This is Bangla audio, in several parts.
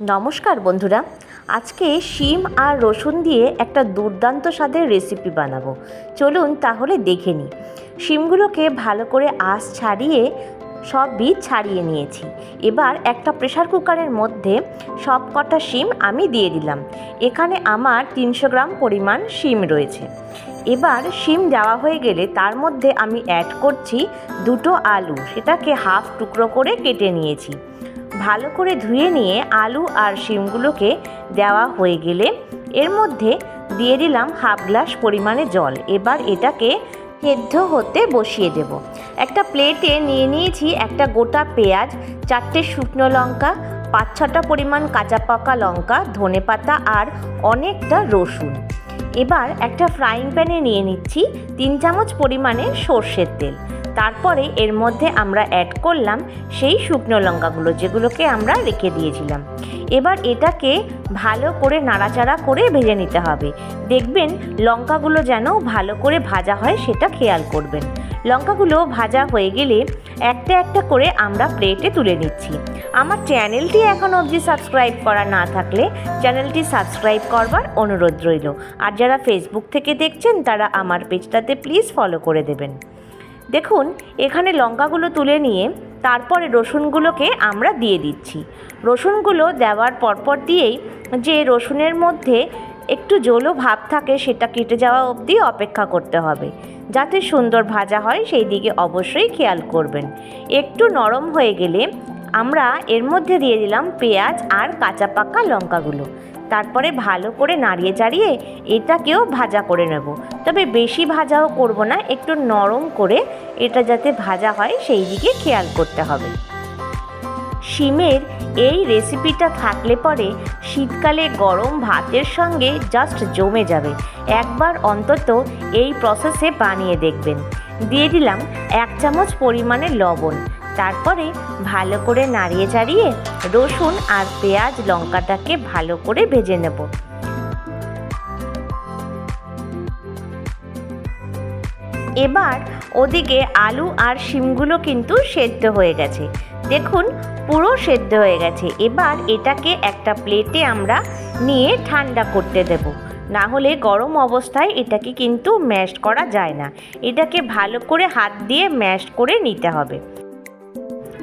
নমস্কার বন্ধুরা, আজকে শিম আর রসুন দিয়ে একটা দুর্দান্ত স্বাদের রেসিপি বানাবো। চলুন তাহলে দেখে নিই। শিমগুলোকে ভালো করে আঁশ ছাড়িয়ে সব বীজ ছাড়িয়ে নিয়েছি। এবার একটা প্রেশার কুকারের মধ্যে সব কটা শিম আমি দিয়ে দিলাম। এখানে আমার তিনশো গ্রাম পরিমাণ শিম রয়েছে। এবার শিম দেওয়া হয়ে গেলে তার মধ্যে আমি অ্যাড করছি দুটো আলু। সেটাকে হাফ টুকরো করে কেটে নিয়েছি। ভালো করে ধুয়ে নিয়ে আলু আর শিমগুলোকে দেওয়া হয়ে গেলে এর মধ্যে দিয়ে দিলাম হাফ গ্লাস পরিমাণে জল। এবার এটাকে সেদ্ধ হতে বসিয়ে দেব। একটা প্লেটে নিয়ে নিয়েছি একটা গোটা পেঁয়াজ, চারটে শুকনো লঙ্কা, পাঁচ ছটা পরিমাণ কাঁচা পাকা লঙ্কা, ধনে পাতা আর অনেকটা রসুন। এবার একটা ফ্রাইং প্যানে নিয়ে নিচ্ছি তিন চামচ পরিমাণে সর্ষের তেল। তারপরে এর মধ্যে আমরা অ্যাড করলাম সেই শুকনো লঙ্কাগুলো যেগুলোকে আমরা রেখে দিয়েছিলাম। এবার এটাকে ভালো করে নাড়াচাড়া করে ভেজে নিতে হবে। দেখবেন লঙ্কাগুলো যেন ভালো করে ভাজা হয় সেটা খেয়াল করবেন। লঙ্কাগুলো ভাজা হয়ে গেলে একটা একটা করে আমরা প্লেটে তুলে নিচ্ছি। আমার চ্যানেলটি এখন অবধি সাবস্ক্রাইব করা না থাকলে চ্যানেলটি সাবস্ক্রাইব করবার অনুরোধ রইল। আর যারা ফেসবুক থেকে দেখছেন তারা আমার পেজটাতে প্লিজ ফলো করে দেবেন। দেখুন, এখানে লঙ্কাগুলো তুলে নিয়ে তারপরে রসুনগুলোকে আমরা দিয়ে দিচ্ছি। রসুনগুলো দেওয়ার পরপর দিয়েই যে রসুনের মধ্যে একটু জলো ভাব থাকে, সেটা কেটে যাওয়া অবধি অপেক্ষা করতে হবে। যাতে সুন্দর ভাজা হয়, সেই দিকে অবশ্যই খেয়াল করবেন। একটু নরম হয়ে গেলে আমরা এর মধ্যে দিয়ে দিলাম পেঁয়াজ আর কাঁচা পাকা লঙ্কাগুলো। তারপরে ভালো করে নাড়িয়ে চাড়িয়ে এটাকেও ভাজা করে নেব। তবে বেশি ভাজাও করব না, একটু নরম করে এটা যাতে ভাজা হয় সেই দিকে খেয়াল করতে হবে। শিমের এই রেসিপিটা থাকলে পরে শীতকালে গরম ভাতের সঙ্গে জাস্ট জমে যাবে। একবার অন্তত এই প্রসেসে বানিয়ে দেখবেন। দিয়ে দিলাম এক চামচ পরিমাণে লবণ। তারপরে ভালো করে নাড়িয়ে চাড়িয়ে রসুন আর পেঁয়াজ লঙ্কাটাকে ভালো করে ভেজে নেব। এবার ওদিকে আলু আর শিমগুলো কিন্তু সেদ্ধ হয়ে গেছে। দেখুন, পুরো সেদ্ধ হয়ে গেছে। এবার এটাকে একটা প্লেটে আমরা নিয়ে ঠান্ডা করতে দেব। না হলে গরম অবস্থায় এটাকে কিন্তু ম্যাশ করা যায় না। এটাকে ভালো করে হাত দিয়ে ম্যাশ করে নিতে হবে।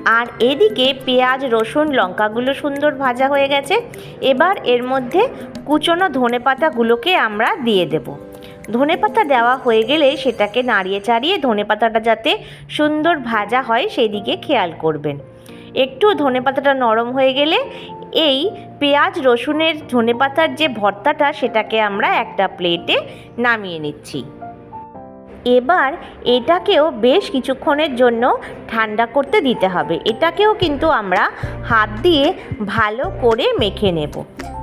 আর এদিকে পেঁয়াজ, রসুন, লঙ্কাগুলো সুন্দর ভাজা হয়ে গেছে। এবার এর মধ্যে কুচনো ধনে পাতাগুলোকে আমরা দিয়ে দেব। ধনে পাতা দেওয়া হয়ে গেলে সেটাকে নাড়িয়ে চাড়িয়ে ধনে পাতাটা যাতে সুন্দর ভাজা হয় সেই দিকে খেয়াল করবেন। একটু ধনে পাতাটা নরম হয়ে গেলে এই পেঁয়াজ, রসুনের ধনে পাতার যে ভর্তাটা সেটাকে আমরা একটা প্লেটে নামিয়ে নিচ্ছি। এবার এটাকেও বেশ কিছুক্ষণের জন্য ঠান্ডা করতে দিতে হবে। এটাকেও কিন্তু আমরা হাত দিয়ে ভালো করে মেখে নেব।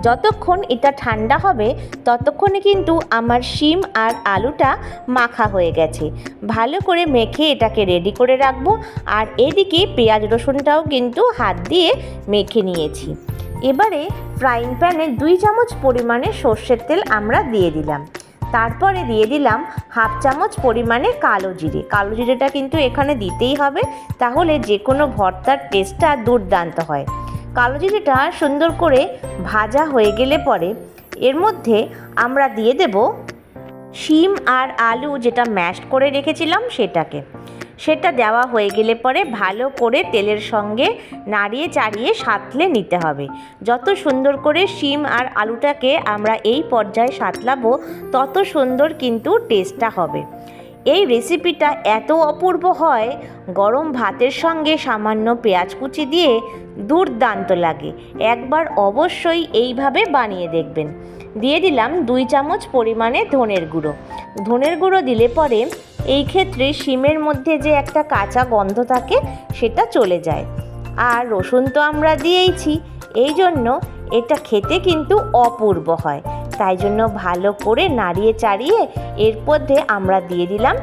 যতক্ষণ এটা ঠান্ডা হবে, ততক্ষণে কিন্তু আমার শিম আর আলুটা মাখা হয়ে গেছে। ভালো করে মেখে এটাকে রেডি করে রাখব আর এদিকে পেঁয়াজ রসুনটাও কিন্তু হাত দিয়ে মেখে নিয়েছি। এবারে ফ্রাইং প্যানে দুই চামচ পরিমাণে সর্ষের তেল আমরা দিয়ে দিলাম। তারপরে দিয়ে দিলাম হাফ চামচ পরিমাণে কালো জিরে। কালো জিরেটা কিন্তু এখানে দিতেই হবে, তাহলে যে কোনো ভর্তার টেস্টটা দুর্দান্ত হয়। কালো জিরেটা সুন্দর করে ভাজা হয়ে গেলে পরে এর মধ্যে আমরা দিয়ে দেব শিম আর আলু যেটা ম্যাশ করে রেখেছিলাম সেটাকে। সেটা দেওয়া হয়ে গেলে পরে ভালো করে তেলের সঙ্গে নাড়িয়ে চাড়িয়ে সাঁতলে নিতে হবে। যত সুন্দর করে শিম আর আলুটাকে আমরা এই পর্যায়ে সাঁতলাবো, তত সুন্দর কিন্তু টেস্টটা হবে। এই রেসিপিটা এত অপূর্ব হয়, গরম ভাতের সঙ্গে সামান্য পেঁয়াজ কুচি দিয়ে দুর্দান্ত লাগে। একবার অবশ্যই এইভাবে বানিয়ে দেখবেন। দিয়ে দিলাম দুই চামচ পরিমাণে ধনের গুঁড়ো। ধনের গুঁড়ো দিলে পরে এই ক্ষেত্রে শিমের মধ্যে যে একটা কাঁচা গন্ধ থাকে, সেটা চলে যায়। আর রসুন তো আমরা দিয়েইছি, এই জন্য এটা খেতে কিন্তু অপূর্ব হয়। তাই জন্য ভালো করে নাড়িয়ে চাড়িয়ে এর মধ্যে আমরা দিয়ে দিলাম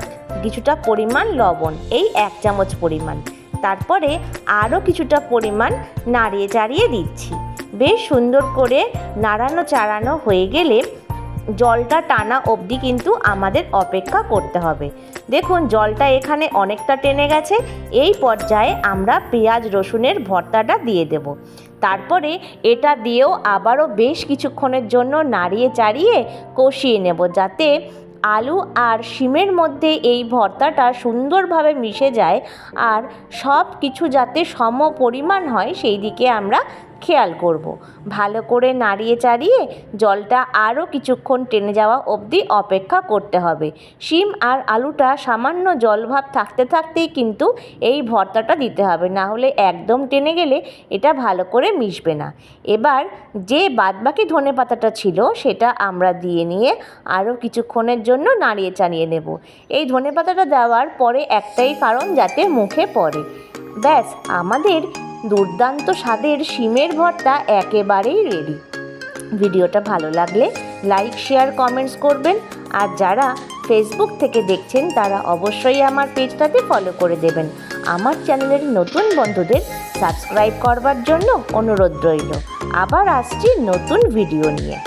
কিছুটা পরিমাণ লবণ, এই এক চামচ পরিমাণ। তারপরে আরও কিছুটা পরিমাণ নাড়িয়ে চাড়িয়ে দিচ্ছি। বেশ সুন্দর করে নাড়ানো চাড়ানো হয়ে গেলে জলটা টানা অবধি কিন্তু আমাদের অপেক্ষা করতে হবে। দেখুন, জলটা এখানে অনেকটা টেনে গেছে। এই পর্যায়ে আমরা পেঁয়াজ, রসুনের ভর্তাটা দিয়ে দেব। তারপরে এটা দিয়েও আবারও বেশ কিছুক্ষণের জন্য নাড়িয়ে চাড়িয়ে কষিয়ে নেব যাতে আলু আর শিমের মধ্যে এই ভর্তাটা সুন্দরভাবে মিশে যায় আর সব কিছু যাতে সম পরিমাণ হয়, সেই দিকে আমরা খেয়াল করব। ভালো করে নাড়িয়ে চাড়িয়ে জলটা আরও কিছুক্ষণ টেনে যাওয়া অবধি অপেক্ষা করতে হবে। শিম আর আলুটা সামান্য জলভাব থাকতে থাকতেই কিন্তু এই ভর্তাটা দিতে হবে। না হলে একদম টেনে গেলে এটা ভালো করে মিশবে না। এবার যে বাদবাকি ধনে পাতাটা ছিল সেটা আমরা দিয়ে নিয়ে আরও কিছুক্ষণের জন্য নাড়িয়ে চাড়িয়ে নেব। এই ধনে পাতাটা দেওয়ার পরে একটাই কারণ যাতে মুখে পড়ে। ব্যাস, আমাদের দুর্দান্ত স্বাদের শিমের ভর্তা একেবারেই রেডি ভিডিওটা ভালো লাগলে লাইক শেয়ার কমেন্টস করবেন। আর যারা ফেসবুক থেকে দেখছেন, তারা অবশ্যই আমার পেজটাতে ফলো করে দেবেন। আমার চ্যানেলের নতুন বন্ধুদের সাবস্ক্রাইব করবার জন্য অনুরোধ রইল। আবার আসছি নতুন ভিডিও নিয়ে।